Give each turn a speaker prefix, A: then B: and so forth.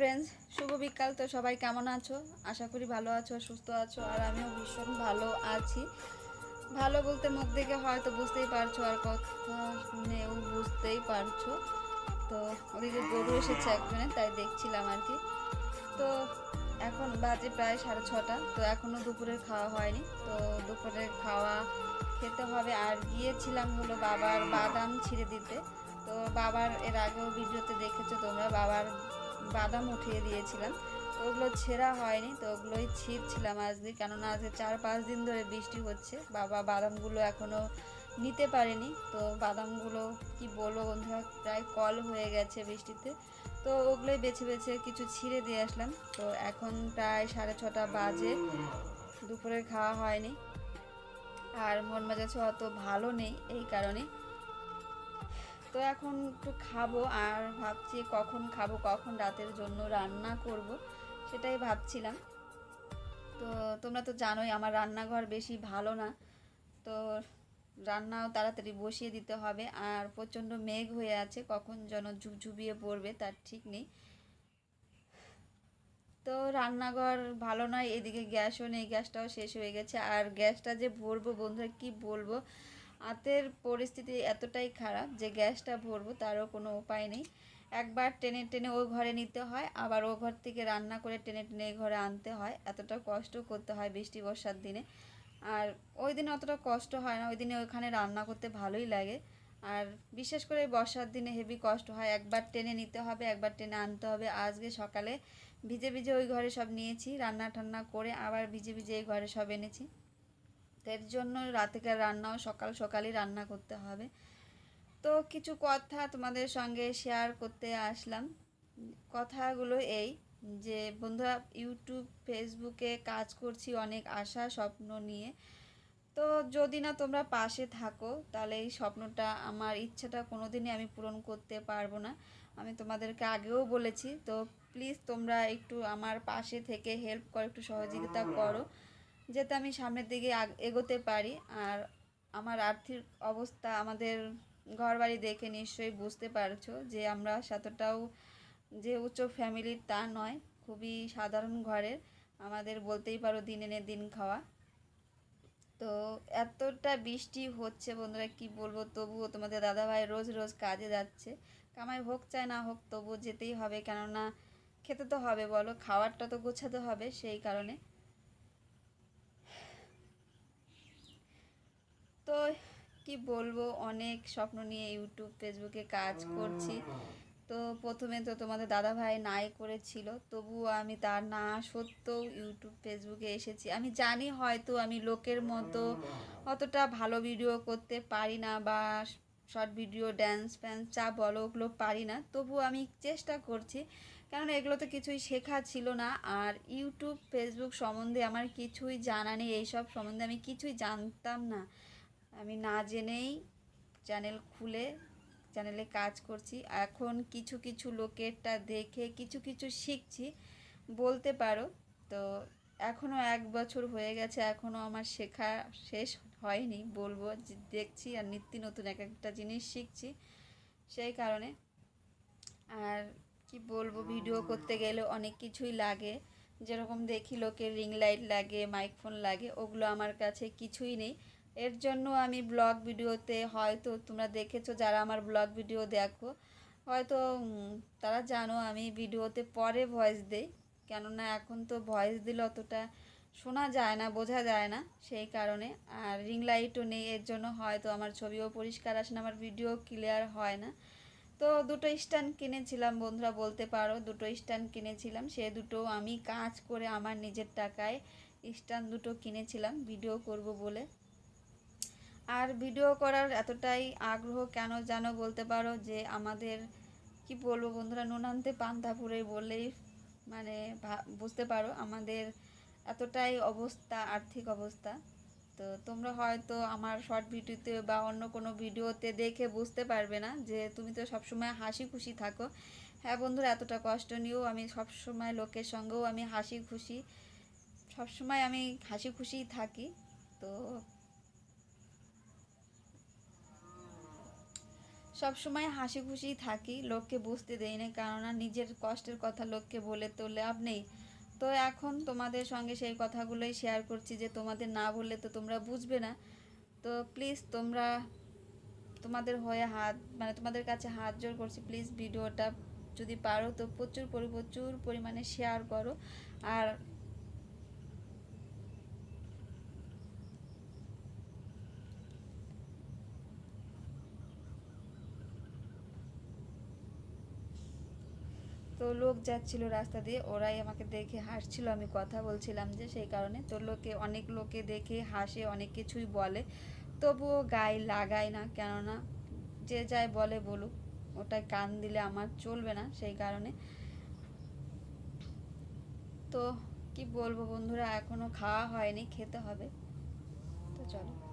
A: Friends শুভ বিকাল। তো সবাই কেমন আছো? আশা করি ভালো আছো, সুস্থ আছো, আর আমিও ভীষণ ভালো আছি। ভালো বলতে মুখ দেখে হয়তো বুঝতেই পারছ, আর কথা শুনেও বুঝতেই পারছ। তো ওদিকে গরু এসেছে একজনে, তাই দেখছিলাম আর কি। তো এখন বাজে প্রায় সাড়ে ছটা, তো এখনও দুপুরের খাওয়া হয়নি। তো দুপুরের খাওয়া খেতে হবে, আর গিয়েছিলাম হলো বাবার বাদাম ছিঁড়ে দিতে। তো বাবার, এর আগেও ভিডিওতে দেখেছ তোমরা, বাবার বাদাম উঠিয়ে দিয়েছিলাম। তো ওগুলো ছেঁড়া হয়নি, তো ওগুলোই ছিঁড়ছিলাম আজকে। কেননা আজকে চার পাঁচ দিন ধরে বৃষ্টি হচ্ছে। বাবা বাদামগুলো এখনও নিতে পারেনি। তো বাদামগুলো কি বলব বন্ধুরা, প্রায় কল হয়ে গেছে বৃষ্টিতে। তো ওগুলোই বেছে বেছে কিছু ছিঁড়ে দিয়ে আসলাম। তো এখন প্রায় সাড়ে ছটা বাজে। দুপুরের খাওয়া হয়নি। আর মন মেজাজ অত ভালো নেই এই কারণে। তো এখন একটু খাব আর ভাবছি কখন খাব, কখন রাতের জন্য রান্না করব সেটাই ভাবছিলাম। তো তোমরা তো জানোই আমার রান্নাঘর বেশি ভালো না, তো রান্নাও তাড়াতাড়ি বসিয়ে দিতে হবে আর প্রচণ্ড মেঘ হয়ে আছে, কখন যেন ঝুবঝুবিয়ে পড়বে তার ঠিক নেই। তো রান্নাঘর ভালো নয়, এদিকে গ্যাসও নেই, গ্যাসটাও শেষ হয়ে গেছে। আর গ্যাসটা যে ভরবো বন্ধুরা, কি বলব? হাতের পরিস্থিতি এতটাই খারাপ যে গ্যাসটা ভরবো তারও কোনো উপায় নেই। একবার টেনে টেনে ওই ঘরে নিতে হয়, আবার ও ঘর থেকে রান্না করে টেনে টেনে এই ঘরে আনতে হয়। এতটা কষ্ট করতে হয় বৃষ্টি বর্ষার দিনে। আর ওই দিনে অতটা কষ্ট হয় না, ওই দিনে ওইখানে রান্না করতে ভালোই লাগে। আর বিশেষ করে বর্ষার দিনে হেভি কষ্ট হয়, একবার টেনে নিতে হবে, একবার টেনে আনতে হবে। আজকে সকালে ভিজে ভিজে ওই ঘরে সব নিয়েছি, রান্না টান্না করে আবার ভিজে ভিজে এই ঘরে সব এনেছি। এর জন্য রাতেকার রান্নাও সকাল সকালই রান্না করতে হবে। তো কিছু কথা তোমাদের সঙ্গে শেয়ার করতে আসলাম। কথাগুলো এই যে, বন্ধুরা ইউটিউব ফেসবুকে কাজ করছি অনেক আশা, স্বপ্ন নিয়ে। তো যদি না তোমরা পাশে থাকো, তাহলে এই স্বপ্নটা, আমার ইচ্ছাটা কোনো দিনই আমি পূরণ করতে পারব না। আমি তোমাদেরকে আগেও বলেছি, তো প্লিজ তোমরা একটু আমার পাশে থেকে হেল্প করো, একটু সহযোগিতা করো। যাতে আমি সামনের দিকে এগোতে পারি। আর আমার আর্থিক অবস্থা আমাদের ঘর বাড়ি দেখে নিশ্চয়ই বুঝতে পারছ যে আমরা সাতটাও যে উচ্চ ফ্যামিলির তা নয়, খুবই সাধারণ ঘরের। আমাদের বলতেই পারো দিন এনে দিন খাওয়া। তো এতটা বৃষ্টি হচ্ছে বন্ধুরা, কি বলব? তবুও তোমাদের দাদাভাই রোজ রোজ কাজে যাচ্ছে। কামাই হোক চায় না হোক তবু যেতেই হবে। কেননা খেতে তো হবে, বলো। খাওয়ারটা তো গোছাতে হবে সেই কারণে। তো কি বলব, অনেক স্বপ্ন নিয়ে ইউটিউব ফেসবুকে কাজ করছি। তো প্রথমে তো তোমাদের দাদা ভাই নাই করেছিল, তবুও আমি তার না সত্ত্বেও ইউটিউব ফেসবুকে এসেছি। আমি জানি হয়তো আমি লোকের মতো অতটা ভালো ভিডিও করতে পারি না বা শর্ট ভিডিও ড্যান্স ফ্যান্স যা বলো ওগুলো পারি না। তবুও আমি চেষ্টা করছি কারণ এগুলো তো কিছুই শেখা ছিল না। আর ইউটিউব ফেসবুক সম্বন্ধে আমার কিছুই জানা নেই, এইসব সম্বন্ধে আমি কিছুই জানতাম না। আমি না জেনেই চ্যানেল খুলে চ্যানেলে কাজ করছি। এখন কিছু কিছু লোকেরটা দেখে কিছু কিছু শিখছি। বলতে পারো, তো এখনও এক বছর হয়ে গেছে এখনও আমার শেখা শেষ হয়নি বলব। দেখছি আর নিত্য নতুন এক একটা জিনিস শিখছি সেই কারণে। আর কি বলব ভিডিও করতে গেলে অনেক কিছুই লাগে। যেরকম দেখি লোকের রিং লাইট লাগে মাইকফোন লাগে, ওগুলো আমার কাছে কিছুই নেই। এর জন্য আমি ব্লগ ভিডিওতে হয়তো তোমরা দেখেছ, যারা আমার ব্লগ ভিডিও দেখো, হয়তো তারা জানো আমি ভিডিওতে পরে ভয়েস দেই। কেননা এখন তো ভয়েস দিলে অতটা শোনা যায় না, বোঝা যায় না সেই কারণে। আর রিং লাইটও নেই, এর জন্য হয়তো আমার ছবিও পরিষ্কার আসে না, আমার ভিডিও ক্লিয়ার হয় না। তো দুটো স্ট্যান্ড কিনেছিলাম, বন্ধুরা বলতে পারো, দুটো স্ট্যান্ড কিনেছিলাম। সে দুটো আমি কাজ করে আমার নিজের টাকায় স্ট্যান্ড দুটো কিনেছিলাম ভিডিও করব বলে। আর ভিডিও করার এতটাই আগ্রহ কেন জানো বলতে পারো যে আমাদের, কি বলব বন্ধুরা, নুনান্তে পান্তাপুরে বললেই মানে বুঝতে পারো আমাদের এতটাই অবস্থা, আর্থিক অবস্থা। তো তোমরা হয়তো আমার শর্ট ভিডিওতে বা অন্য কোনো ভিডিওতে দেখে বুঝতে পারবে না যে তুমি তো সবসময় হাসি খুশি থাকো। হ্যাঁ বন্ধুরা, এতটা কষ্ট নিয়েও আমি সবসময় লোকের সঙ্গেও আমি হাসি খুশি, সবসময় আমি হাসি খুশিই থাকি। তো সবসময় হাসি খুশি থাকি, লোককে বুঝতে দেই না, কেননা নিজের কষ্টের কথা লোককে বলে তো লাভ নেই। তো এখন তোমাদের সঙ্গে সেই কথাগুলোই শেয়ার করছি যে তোমাদের না বললে তো তোমরা বুঝবে না। তো প্লিজ তোমরা তোমাদের হয়ে হাত মানে তোমাদের কাছে হাত জোর করছি। প্লিজ ভিডিওটা যদি পারো তো প্রচুর পরি, প্রচুর পরিমাণে শেয়ার করো। আর তো লোক যাচ্ছিল রাস্তা দিয়ে, ওরাই আমাকে দেখে হাসছিল, আমি কথা বলছিলাম যে সেই কারণে। তো লোকে, অনেক লোকে দেখে হাসে, অনেক কিছুই বলে। তবুও গায়ে লাগায় না, কেননা যে যাই বলে বলুক, ওটায় কান দিলে আমার চলবে না সেই কারণে। তো কি বলব বন্ধুরা, এখনও খাওয়া হয়নি, খেতে হবে। তো চলো।